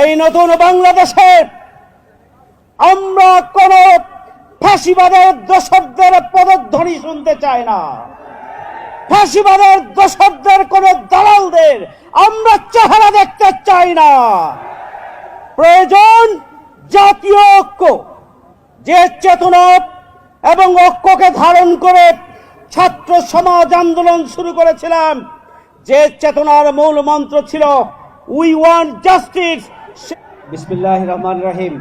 এই নতুন বাংলাদেশে আমরা কোন ফাঁসিবাদের দোষকদের পদধ্বনি শুনতে চাই না। ফাঁসিবাদের দোষকদের কোন দালালদের আমরা চেহারা দেখতে চাই না। প্রয়োজন জাতীয় ঐক্য, যে চেতনা এবং ঐক্যকে ধারণ করে ছাত্র সমাজ আন্দোলন শুরু করেছিলাম। যে চেতনার মূল মন্ত্র ছিল উই ওয়ান্ট জাস্টিস বিসমিল্লাহ রহমান রাহিম।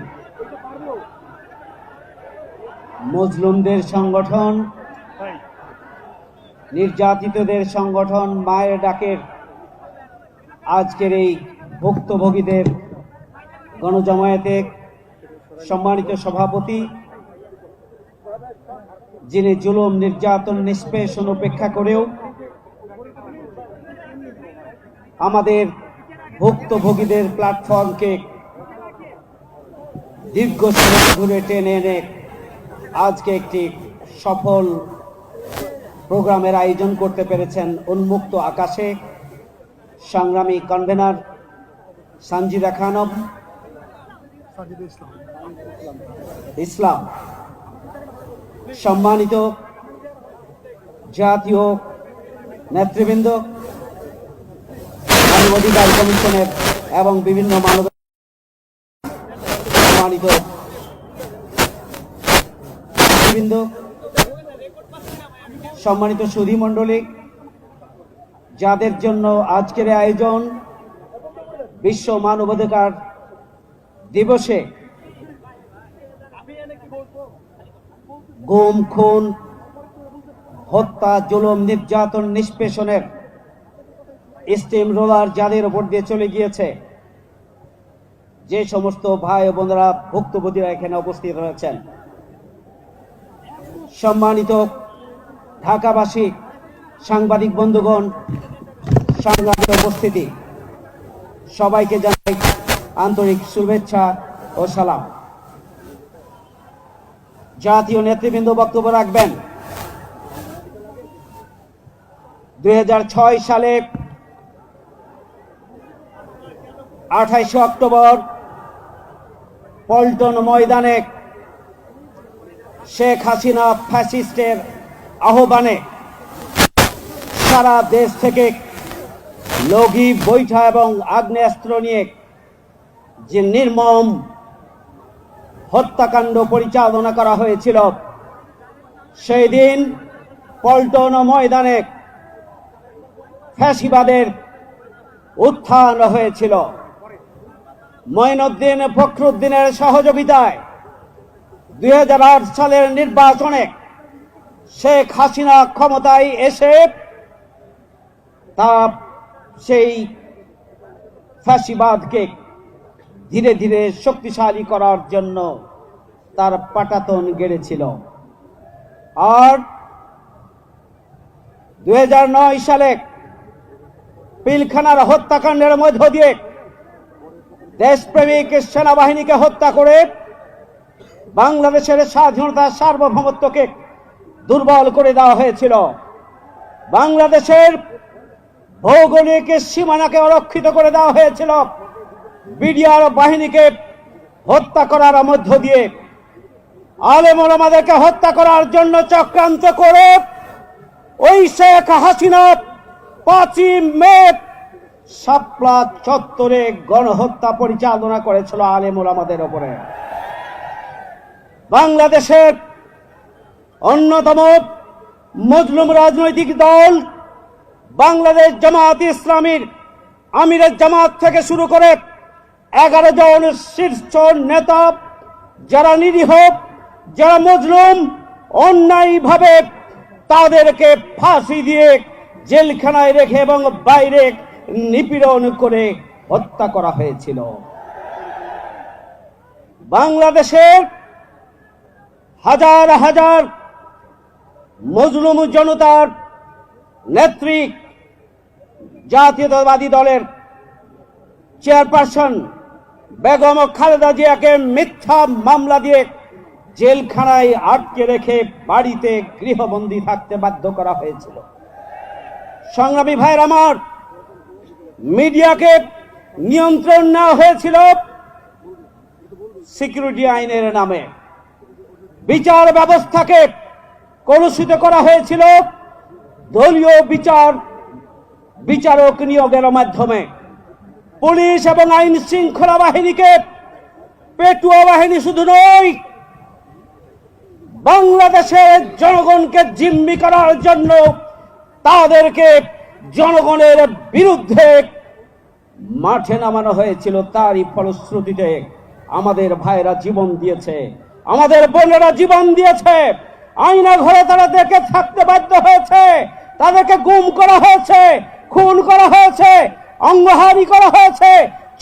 মজলুমদের সংগঠন, নির্যাতিতদের সংগঠন, মায়ের ডাকের আজকের এই ভুক্তভোগীদের গণজমায়েতে সম্মানিত সভাপতি, যিনি জুলুম, নির্যাতন, নিষ্পেষণ উপেক্ষা করেও আমাদের ভুক্তভোগীদের প্ল্যাটফর্মকে দীর্ঘ সময় ধরে টেনে এনে আজকে একটি সফল প্রোগ্রামের আয়োজন করতে পেরেছেন উন্মুক্ত আকাশে সংগ্রামী কনভেনার সঞ্জিদা খানম। ইসলাম। সম্মানিত জাতীয় নেতৃবৃন্দ মানব অধিকার কমিশনের এবং বিভিন্ন মানব সম্মানিত সম্মানিত সুধী মণ্ডলী, যাদের জন্য আজকের আয়োজন বিশ্ব মানবাধিকার দিবসে গুম, খুন, হত্যা, জুলুম, নির্যাতন, নিষ্পেষণের স্টিম রোলার যাদের উপর দিয়ে চলে গিয়েছে যে সমস্ত ভাই বোনেরা ভুক্তভোগীরা এখানে উপস্থিত রয়েছেন, সম্মানিত ঢাকাবাসী, সাংবাদিক বন্ধুগণ, সাংবাদিক উপস্থিতি, সবাইকে জানাই আন্তরিক শুভেচ্ছা ও সালাম। জাতীয় নেতৃবৃন্দ বক্তব্য রাখবেন। দুই হাজার ছয় সালে আঠাইশে অক্টোবর পল্টন ময়দানে শেখ হাসিনা ফ্যাসিস্টের আহ্বানে সারা দেশ থেকে লগি, বৈঠা এবং আগ্নেয়াস্ত্র নিয়ে যে নির্মম হত্যাকাণ্ড পরিচালনা করা হয়েছিল, সেই দিন পল্টন ময়দানে ফ্যাসিবাদের উত্থান হয়েছিল। মঈনুদ্দিন ফখরুদ্দিনের সহযোগিতায় দুই হাজার আট সালের নির্বাচনে শেখ হাসিনা ক্ষমতায় এসে তা সেই ফ্যাসিবাদকে ধীরে ধীরে শক্তিশালী করার জন্য তার পাটাতন গেড়েছিল। আর দুই হাজার নয় সালে পিলখানার হত্যাকাণ্ডের মধ্য দিয়ে দেশপ্রেমিক সেনাবাহিনীকে হত্যা করে বাংলাদেশের স্বাধীনতা সার্বভৌমত্বকে দুর্বল করে দেওয়া হয়েছিল। বাংলাদেশের ভৌগোলিক সীমানাকে অরক্ষিত করে দেওয়া হয়েছিল। বিডিআর বাহিনীকে হত্যা করার মধ্য দিয়ে। আলেম ওলামাদেরকে হত্যা করার জন্য চক্রান্ত করে ওই শেখ হাসিনা পাঁচই মে সাপলা চত্বরে গণহত্যা পরিচালনা করেছিল আলেম ওলামাদের ওপরে। বাংলাদেশের অন্যতম মজলুম রাজনৈতিক দল বাংলাদেশ জামাত ইসলামীর আমিরের জামাত থেকে শুরু করে এগারো জন শীর্ষ নেতা, যারা নিরীহ, যারা মজলুম, অন্যায়ভাবে তাদেরকে ফাঁসি দিয়ে জেলখানায় রেখে এবং বাইরে নিপীড়ন করে হত্যা করা হয়েছিল। বাংলাদেশের হাজার হাজার মজলুম জনতার নেত্রী জাতীয়তাবাদী দলের চেয়ারপারসন বেগম খালেদা জিয়াকে মিথ্যা মামলা দিয়ে জেলখানায় আটকে রেখে বাড়িতে গৃহবন্দী থাকতে বাধ্য করা হয়েছিল। সংগ্রামী ভাইয়ের আমার মিডিয়াকে নিয়ন্ত্রণ নেওয়া হয়েছিল সিকিউরিটি আইনের নামে। বিচার ব্যবস্থাকে কলুষিত করা হয়েছিল দলীয় বিচার, বিচারক নিয়োগের মাধ্যমে। পুলিশ এবং আইন শৃঙ্খলা বাহিনীকে পেটুয়া বাহিনী শুধু নয়, বাংলাদেশের জনগণকে জিম্মি করার জন্য তাদেরকে জনগণের বিরুদ্ধে মাঠে নামানো হয়েছিল, তারই ফলশ্রুতিতে আমাদের ভাইরা জীবন দিয়েছে, আমাদের বোনেরা জীবন দিয়েছে আইনা ঘরে তাদেরকে থাকতে বাধ্য হয়েছে, তাদেরকে গুম করা হয়েছে, খুন করা হয়েছে, অঙ্গহারি করা হয়েছে,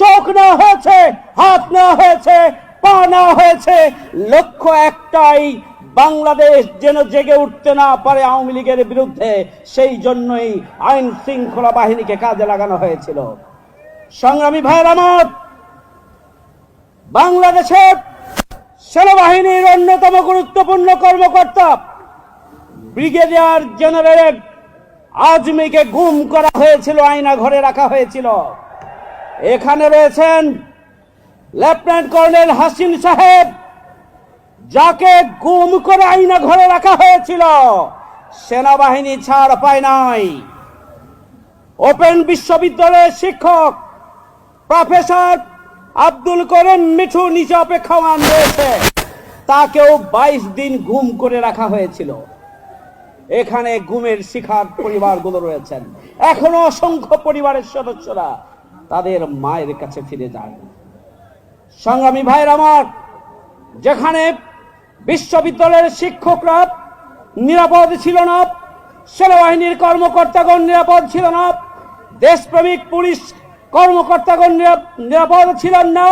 চোখ নেওয়া হয়েছে, হাত নেওয়া হয়েছে, পা নেওয়া হয়েছে, লক্ষ্য একটাই বাংলাদেশ যেন জেগে উঠতে না পারে আওয়ামী লীগের বিরুদ্ধে, সেই জন্যই আইন শৃঙ্খলা বাহিনীকে কাজে লাগানো হয়েছিল। সংগ্রামী ভাইয়ের আমার বাংলাদেশের সেনাবাহিনীর অন্যতম গুরুত্বপূর্ণ কর্মকর্তা, ব্রিগেডিয়ার জেনারেল আজমিকে গুম করা হয়েছিল, আয়না ঘরে রাখা হয়েছিল। এখানে রয়েছেন লেফটেন্যান্ট কর্নেল হাসিন সাহেব যাকে গুম করে আইনা ঘরে রাখা হয়েছিল, সেনাবাহিনী ছাড় পায় নাই। ওপেন বিশ্ববিদ্যালয়ের শিক্ষক প্রফেসর আব্দুল করিম মিঠু নিচে অপেক্ষমান রয়েছে। তাকেও বাইশ দিন গুম করে রাখা হয়েছিল। এখানে গুমের শিখার পরিবারগুলো রয়েছেন। এখনও অসংখ্য পরিবারের সদস্যরা তাদের মায়ের কাছে ফিরে যায় সংগ্রামী ভাইয়ের আমার, যেখানে বিশ্ববিদ্যালয়ের শিক্ষকরা নিরাপদ ছিল না। সেনাবাহিনীর কর্মকর্তাগণ নিরাপদ ছিল না। দেশপ্রেমিক পুলিশ কর্মকর্তাগণ নিরাপদ ছিলেন না।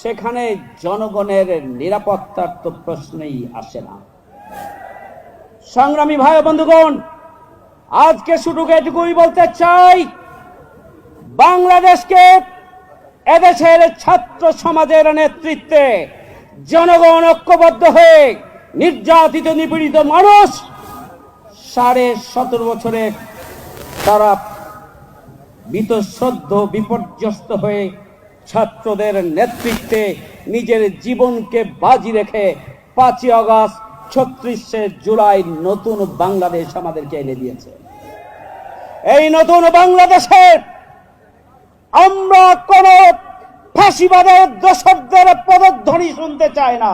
সেখানে জনগণের নিরাপত্তার তো প্রশ্নই আসে না। সংগ্রামী ভাই বন্ধুগণ, আজকে শুধু এটুকুই বলতে চাই, বাংলাদেশকে এদেশের ছাত্র সমাজের নেতৃত্বে জনগণ ঐক্যবদ্ধ হয়ে নির্যাতিত, নিপীড়িত মানুষ সাড়ে সতেরো বছরে তারা বিতশ্রদ্ধ বিপর্যস্ত হয়ে ছাত্রদের নেতৃত্বে নিজের জীবনকে বাজি রেখে পাঁচই আগস্ট, ছত্রিশে জুলাই নতুন বাংলাদেশ আমাদেরকে এনে দিয়েছে। এই নতুন বাংলাদেশের আমরা কোন ফাঁসিবাদের দোষকদের পদধ্বনি শুনতে চাই না।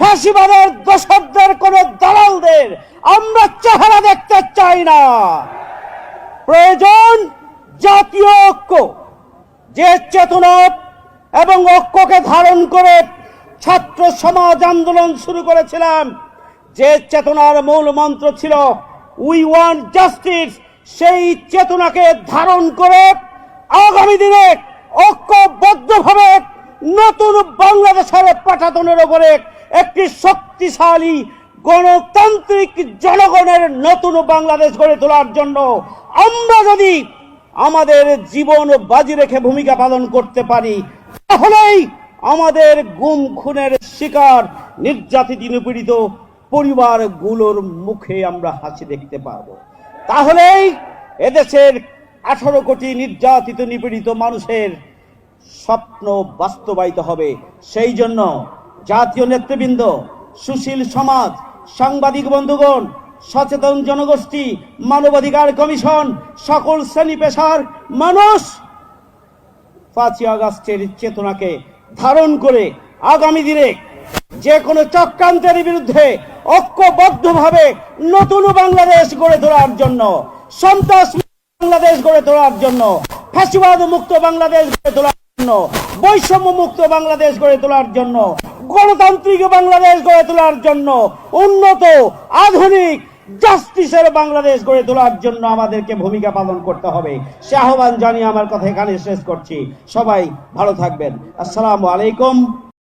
ফাঁসিবাদের দোষকদের কোন দালালদের আমরা চেহারা দেখতে চাই না। প্রয়োজন জাতীয় ঐক্য, যে চেতনা এবং ঐক্যকে ধারণ করে ছাত্র সমাজ আন্দোলন শুরু করেছিলাম। যে চেতনার মূল মন্ত্র ছিল উই ওয়ান্ট জাস্টিস সেই চেতনাকে ধারণ করে আগামী দিনে ঐক্যবদ্ধভাবে নতুন বাংলাদেশের পাঠাতনের উপরে একটি শক্তিশালী গণতান্ত্রিক জনগণের নতুন বাংলাদেশ গড়ে তোলার জন্য আমরা যদি আমাদের জীবন বাজি রেখে ভূমিকা পালন করতে পারি, তাহলেই আমাদের গুম খুনের শিকার, নির্যাতিত, নিপীড়িত পরিবারগুলোর মুখে আমরা হাসি দেখতে পারব তাহলেই এদেশের আঠারো কোটি নির্যাতিত, নিপীড়িত মানুষের স্বপ্ন বাস্তবায়িত হবে। সেই জন্য জাতীয় নেতৃবৃন্দ, সুশীল সমাজ, সাংবাদিক বন্ধুগণ, সচেতন জনগোষ্ঠী, মানবাধিকার কমিশন, সকল শ্রেণি পেশার মানুষ পাঁচই আগস্টের চেতনাকে ধারণ করে আগামী দিনে যে কোনো চক্রান্তের বিরুদ্ধে ঐক্যবদ্ধভাবে নতুন বাংলাদেশ গড়ে তোলার জন্য, সন্ত্রাস বাংলাদেশ গড়ে তোলার জন্য ফ্যাসিবাদ মুক্ত বাংলাদেশ গড়ে তোলার বৈষম্য মুক্ত বাংলাদেশ গড়ে তোলার জন্য, গণতান্ত্রিক বাংলাদেশ গড়ে তোলার জন্য, উন্নত, আধুনিক জাস্টিসের বাংলাদেশ গড়ে তোলার জন্য আমাদেরকে ভূমিকা পালন করতে হবে। সে আহ্বান জানিয়ে আমার কথা এখানে শেষ করছি। সবাই ভালো থাকবেন। আসসালামু আলাইকুম।